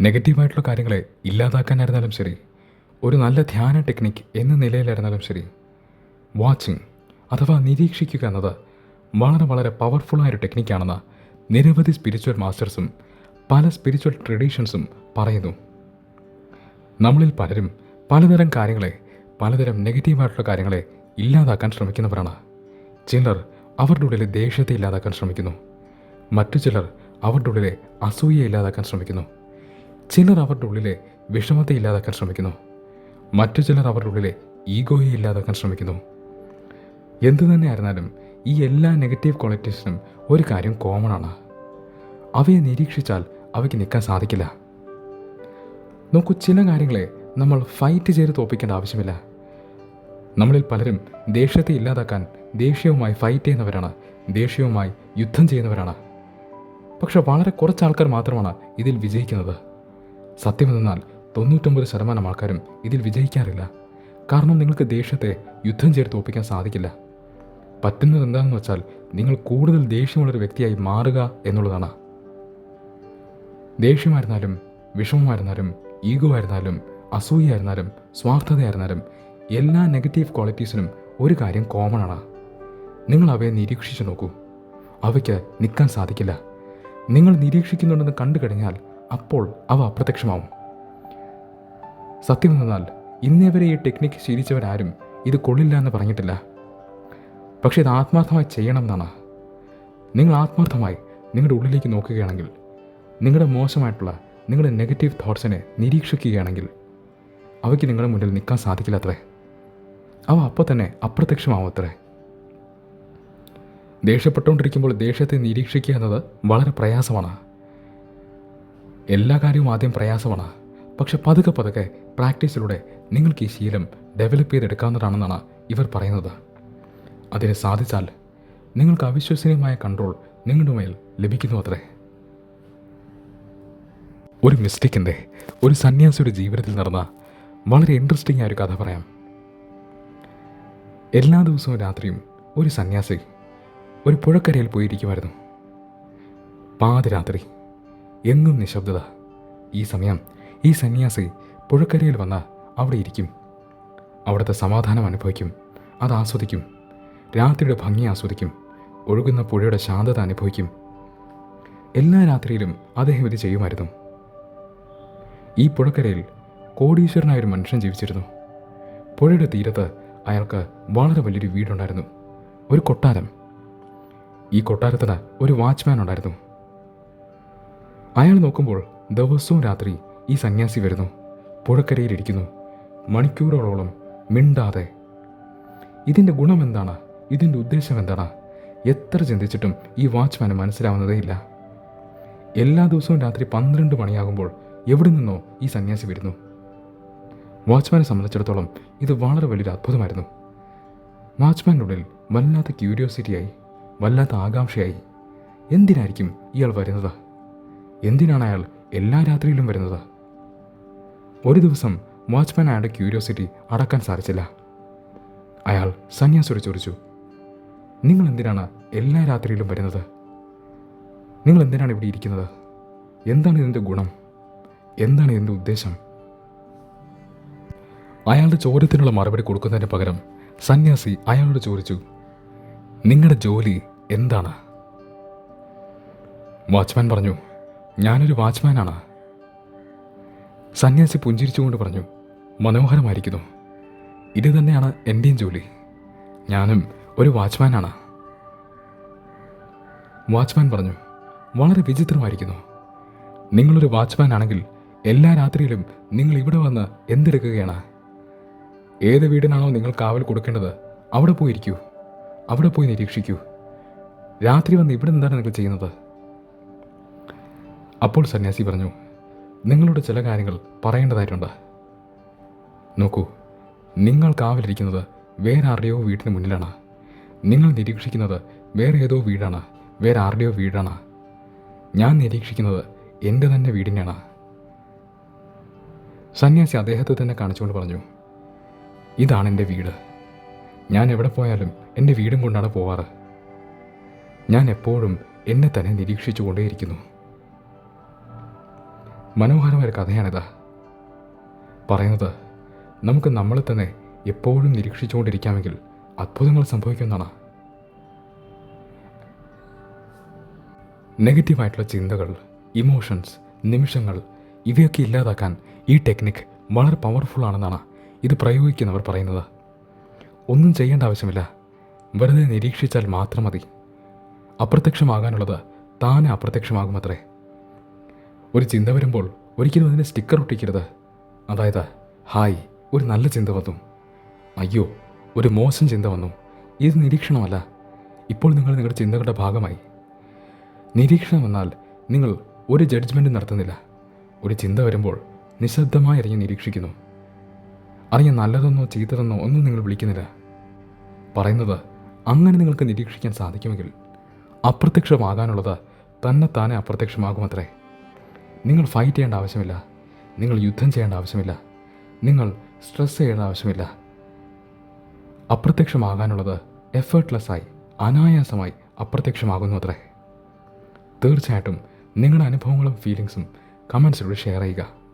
നെഗറ്റീവായിട്ടുള്ള കാര്യങ്ങളെ ഇല്ലാതാക്കാനായിരുന്നാലും ശരി. ഒരു നല്ല ധ്യാന ടെക്നിക് എന്ന നിലയിലായിരുന്നാലും ശരി. വാച്ചിങ് അഥവാ നിരീക്ഷിക്കുക എന്നത് വളരെ വളരെ പവർഫുള്ളായ ഒരു ടെക്നിക്കാണെന്ന് നിരവധി സ്പിരിച്വൽ മാസ്റ്റേഴ്സും പല സ്പിരിച്വൽ ട്രഡീഷൻസും പറയുന്നു. നമ്മളിൽ പലരും പലതരം കാര്യങ്ങളെ പലതരം നെഗറ്റീവായിട്ടുള്ള കാര്യങ്ങളെ ഇല്ലാതാക്കാൻ ശ്രമിക്കുന്നവരാണ്. ചിലർ അവരുടെ ഉള്ളിലെ ദേഷ്യത്തെ ഇല്ലാതാക്കാൻ ശ്രമിക്കുന്നു. മറ്റു ചിലർ അവരുടെ ഉള്ളിലെ അസൂയെ ഇല്ലാതാക്കാൻ ശ്രമിക്കുന്നു. ചിലർ അവരുടെ ഉള്ളിലെ വിഷമത്തെ ഇല്ലാതാക്കാൻ ശ്രമിക്കുന്നു. മറ്റു ചിലർ അവരുടെ ഉള്ളിലെ ഈഗോയെ ഇല്ലാതാക്കാൻ ശ്രമിക്കുന്നു. എന്തു തന്നെ ആയിരുന്നാലും ഈ എല്ലാ നെഗറ്റീവ് ക്വാളിറ്റീസിനും ഒരു കാര്യം കോമൺ ആണ്. അവയെ നിരീക്ഷിച്ചാൽ അവയ്ക്ക് നിൽക്കാൻ സാധിക്കില്ല. നോക്കൂ ചില കാര്യങ്ങളെ നമ്മൾ ഫൈറ്റ് ചെയ്ത് തോപ്പിക്കേണ്ട ആവശ്യമില്ല. നമ്മളിൽ പലരും ദേഷ്യത്തെ ഇല്ലാതാക്കാൻ ദേഷ്യവുമായി ഫൈറ്റ് ചെയ്യുന്നവരാണ് ദേഷ്യവുമായി യുദ്ധം ചെയ്യുന്നവരാണ്. പക്ഷെ വളരെ കുറച്ച് ആൾക്കാർ മാത്രമാണ് ഇതിൽ വിജയിക്കുന്നത്. സത്യമെന്നാൽ തൊണ്ണൂറ്റൊമ്പത് ശതമാനം ആൾക്കാരും ഇതിൽ വിജയിക്കാറില്ല. കാരണം നിങ്ങൾക്ക് ദേഷ്യത്തെ യുദ്ധം ചെയ്ത് തോപ്പിക്കാൻ സാധിക്കില്ല. പറ്റുന്നത് എന്താണെന്ന് വെച്ചാൽ നിങ്ങൾ കൂടുതൽ ദേഷ്യമുള്ളൊരു വ്യക്തിയായി മാറുക എന്നുള്ളതാണ്. ദേഷ്യമായിരുന്നാലും വിഷമമായിരുന്നാലും ഈഗോ ആയിരുന്നാലും അസൂയായിരുന്നാലും സ്വാർത്ഥതയായിരുന്നാലും എല്ലാ നെഗറ്റീവ് ക്വാളിറ്റീസിനും ഒരു കാര്യം കോമൺ ആണ്. നിങ്ങൾ അവയെ നിരീക്ഷിച്ചു നോക്കൂ. അവയ്ക്ക് നിൽക്കാൻ സാധിക്കില്ല. നിങ്ങൾ നിരീക്ഷിക്കുന്നുണ്ടെന്ന് കണ്ടു കഴിഞ്ഞാൽ അപ്പോൾ അവ അപ്രത്യക്ഷമാവും. സത്യം എന്നാൽ ഇന്നേ വരെ ഈ ടെക്നിക്ക് ശീലിച്ചവരാരും ഇത് കൊള്ളില്ല എന്ന് പറഞ്ഞിട്ടില്ല. പക്ഷേ ഇത് ആത്മാർത്ഥമായി ചെയ്യണം എന്നാണ് നിങ്ങൾ ആത്മാർത്ഥമായി നിങ്ങളുടെ ഉള്ളിലേക്ക് നോക്കുകയാണെങ്കിൽ നിങ്ങളുടെ മോശമായിട്ടുള്ള നിങ്ങളുടെ നെഗറ്റീവ് തോട്ട്സിനെ നിരീക്ഷിക്കുകയാണെങ്കിൽ അവയ്ക്ക് നിങ്ങളുടെ മുന്നിൽ നിൽക്കാൻ സാധിക്കില്ല അത്രേ അവ അപ്പോൾ തന്നെ അപ്രത്യക്ഷമാവത്രേ ദേഷ്യപ്പെട്ടുകൊണ്ടിരിക്കുമ്പോൾ ദേഷ്യത്തെ നിരീക്ഷിക്കുക എന്നത് വളരെ പ്രയാസമാണ്. എല്ലാ കാര്യവും ആദ്യം പ്രയാസമാണ്. പക്ഷെ പതുക്കെ പതുക്കെ പ്രാക്ടീസിലൂടെ നിങ്ങൾക്ക് ഈ ശീലം ഡെവലപ്പ് ചെയ്തെടുക്കാവുന്നതാണെന്നാണ് ഇവർ പറയുന്നത്. അതിന് സാധിച്ചാൽ നിങ്ങൾക്ക് അവിശ്വസനീയമായ കൺട്രോൾ നിങ്ങളുടെ മേൽ ലഭിക്കുന്നു അത്രേ. ഒരു മിസ്റ്റേക്കിന്റെ ഒരു സന്യാസിയുടെ ജീവിതത്തിൽ നടന്ന വളരെ ഇൻട്രസ്റ്റിംഗ് ആയ ഒരു കഥ പറയാം. എല്ലാ ദിവസവും രാത്രിയും ഒരു സന്യാസി ഒരു പുഴക്കരയിൽ പോയിരിക്കുമായിരുന്നു. പാതിരാത്രി. എങ്ങും നിശബ്ദത. ഈ സമയം ഈ സന്യാസി പുഴക്കരയിൽ വന്ന് അവിടെ ഇരിക്കും. അവിടുത്തെ സമാധാനം അനുഭവിക്കും. അത് ആസ്വദിക്കും. രാത്രിയുടെ ഭംഗി ആസ്വദിക്കും. ഒഴുകുന്ന പുഴയുടെ ശാന്തത അനുഭവിക്കും. എല്ലാ രാത്രിയിലും അദ്ദേഹം ഇത് ചെയ്യുമായിരുന്നു. ഈ പുഴക്കരയിൽ കോടീശ്വരനായ ഒരു മനുഷ്യൻ ജീവിച്ചിരുന്നു. പുഴയുടെ തീരത്ത് അയാൾക്ക് വളരെ വലിയൊരു വീടുണ്ടായിരുന്നു. ഒരു കൊട്ടാരം. ഈ കൊട്ടാരത്തിന് ഒരു വാച്ച്മാൻ ഉണ്ടായിരുന്നു. അയാൾ നോക്കുമ്പോൾ ദിവസവും രാത്രി ഈ സന്യാസി വരുന്നു. പുഴക്കരയിലിരിക്കുന്നു. മണിക്കൂറുകളോളം മിണ്ടാതെ. ഇതിന്റെ ഗുണം എന്താണ്? ഇതിന്റെ ഉദ്ദേശം എന്താണ്? എത്ര ചിന്തിച്ചിട്ടും ഈ വാച്ച്മാന് മനസ്സിലാവുന്നതേയില്ല. എല്ലാ ദിവസവും രാത്രി പന്ത്രണ്ട് മണിയാകുമ്പോൾ എവിടെ നിന്നോ ഈ സന്യാസി വരുന്നു. വാച്ച്മാനെ സംബന്ധിച്ചിടത്തോളം ഇത് വളരെ വലിയൊരു അത്ഭുതമായിരുന്നു. വാച്ച്മാന്റെ ഉള്ളിൽ വല്ലാത്ത ക്യൂരിയോസിറ്റിയായി വല്ലാത്ത ആകാംക്ഷയായി. എന്തിനായിരിക്കും ഇയാൾ വരുന്നത്? എന്തിനാണ് അയാൾ എല്ലാ രാത്രിയിലും വരുന്നത്? ഒരു ദിവസം വാച്ച്മാൻ അയാളുടെ ക്യൂരിയോസിറ്റി അടക്കാൻ സാധിച്ചില്ല. അയാൾ സന്യാസിയോട് ചോദിച്ചു നിങ്ങൾ എന്തിനാണ് എല്ലാ രാത്രിയിലും വരുന്നത്? നിങ്ങൾ എന്തിനാണ് ഇവിടെ ഇരിക്കുന്നത്? എന്താണ് ഇതിന്റെ ഗുണം? എന്താണ് ഇതിന്റെ ഉദ്ദേശം? അയാളുടെ ചോദ്യത്തിനുള്ള മറുപടി കൊടുക്കുന്നതിന് പകരം സന്യാസി അയാളോട് ചോദിച്ചു നിങ്ങളുടെ ജോലി എന്താണ്? വാച്ച്മാൻ പറഞ്ഞു ഞാനൊരു വാച്ച്മാനാണ്. സന്യാസി പുഞ്ചിരിച്ചുകൊണ്ട് പറഞ്ഞു മനോഹരമായിരിക്കുന്നു. ഇത് തന്നെയാണ് എന്റെയും ജോലി. ഞാനും ഒരു വാച്ച്മാനാണ്. വാച്ച്മാൻ പറഞ്ഞു വളരെ വിചിത്രമായിരിക്കുന്നു. നിങ്ങളൊരു വാച്ച്മാൻ ആണെങ്കിൽ എല്ലാ രാത്രിയിലും നിങ്ങൾ ഇവിടെ വന്ന് എന്തെടുക്കുകയാണ്? ഏത് വീടിനാണോ നിങ്ങൾ കാവൽ കൊടുക്കേണ്ടത് അവിടെ പോയിരിക്കൂ. അവിടെ പോയി നിരീക്ഷിക്കൂ. രാത്രി വന്ന് ഇവിടെ എന്താണ് നിങ്ങൾ ചെയ്യുന്നത്. അപ്പോൾ സന്യാസി പറഞ്ഞു നിങ്ങളോട് ചില കാര്യങ്ങൾ പറയേണ്ടതായിട്ടുണ്ട്. നോക്കൂ നിങ്ങൾ കാവലിരിക്കുന്നത് വേറെ ആരുടെയോ വീടിന് മുന്നിലാണ്. നിങ്ങൾ നിരീക്ഷിക്കുന്നത് വേറെ ഏതോ വീടാണ് വേറെ ആരുടെയോ വീടാണ്. ഞാൻ നിരീക്ഷിക്കുന്നത് എന്റെ തന്നെ വീടിനെയാണ്. സന്യാസി അദ്ദേഹത്തെ തന്നെ കാണിച്ചുകൊണ്ട് പറഞ്ഞു ഇതാണ് എന്റെ വീട്. ഞാൻ എവിടെ പോയാലും എന്റെ വീടും കൊണ്ടാണ് പോവാറ്. ഞാൻ എപ്പോഴും എന്നെ തന്നെ നിരീക്ഷിച്ചു കൊണ്ടേയിരിക്കുന്നു മനോഹരമായ കഥയാണിത്. പറയുന്നത് നമുക്ക് നമ്മളെ തന്നെ എപ്പോഴും നിരീക്ഷിച്ചുകൊണ്ടിരിക്കാമെങ്കിൽ അത്ഭുതങ്ങൾ സംഭവിക്കുന്നതാണ് നെഗറ്റീവായിട്ടുള്ള ചിന്തകൾ ഇമോഷൻസ് നിമിഷങ്ങൾ ഇവയൊക്കെ ഇല്ലാതാക്കാൻ ഈ ടെക്നിക്ക് വളരെ പവർഫുൾ ആണെന്നാണ് ഇത് പ്രയോഗിക്കുന്നവർ പറയുന്നത്. ഒന്നും ചെയ്യേണ്ട ആവശ്യമില്ല. വെറുതെ നിരീക്ഷിച്ചാൽ മാത്രം മതി. അപ്രത്യക്ഷമാകാനുള്ളത് താനെ അപ്രത്യക്ഷമാകുമത്രേ. ഒരു ചിന്ത വരുമ്പോൾ ഒരിക്കലും അതിന് സ്റ്റിക്കർ ഒട്ടിക്കരുത്. അതായത് ഹായ് ഒരു നല്ല ചിന്ത വന്നു. അയ്യോ ഒരു മോശം ചിന്ത വന്നു. ഇത് നിരീക്ഷണമല്ല. ഇപ്പോൾ നിങ്ങൾ നിങ്ങളുടെ ചിന്തകളുടെ ഭാഗമായി. നിരീക്ഷണം എന്നാൽ നിങ്ങൾ ഒരു ജഡ്ജ്മെന്റും നടത്തുന്നില്ല. ഒരു ചിന്ത വരുമ്പോൾ നിശബ്ദമായി ഇറങ്ങി നിരീക്ഷിക്കുന്നു. അറിയാൻ നല്ലതെന്നോ ചീത്തതെന്നോ ഒന്നും നിങ്ങൾ വിളിക്കുന്നില്ല. പറയുന്നത് അങ്ങനെ നിങ്ങൾക്ക് നിരീക്ഷിക്കാൻ സാധിക്കുമെങ്കിൽ അപ്രത്യക്ഷമാകാനുള്ളത് തന്നെ താനെ അപ്രത്യക്ഷമാകുമത്രേ. നിങ്ങൾ ഫൈറ്റ് ചെയ്യേണ്ട ആവശ്യമില്ല. നിങ്ങൾ യുദ്ധം ചെയ്യേണ്ട ആവശ്യമില്ല. നിങ്ങൾ സ്ട്രെസ് ചെയ്യേണ്ട ആവശ്യമില്ല. അപ്രത്യക്ഷമാകാനുള്ളത് എഫേർട്ട്ലെസ്സായി അനായാസമായി അപ്രത്യക്ഷമാകുന്നു അത്രേ. തീർച്ചയായിട്ടും നിങ്ങളുടെ അനുഭവങ്ങളും ഫീലിങ്സും കമൻസിലൂടെ ഷെയർ ചെയ്യുക.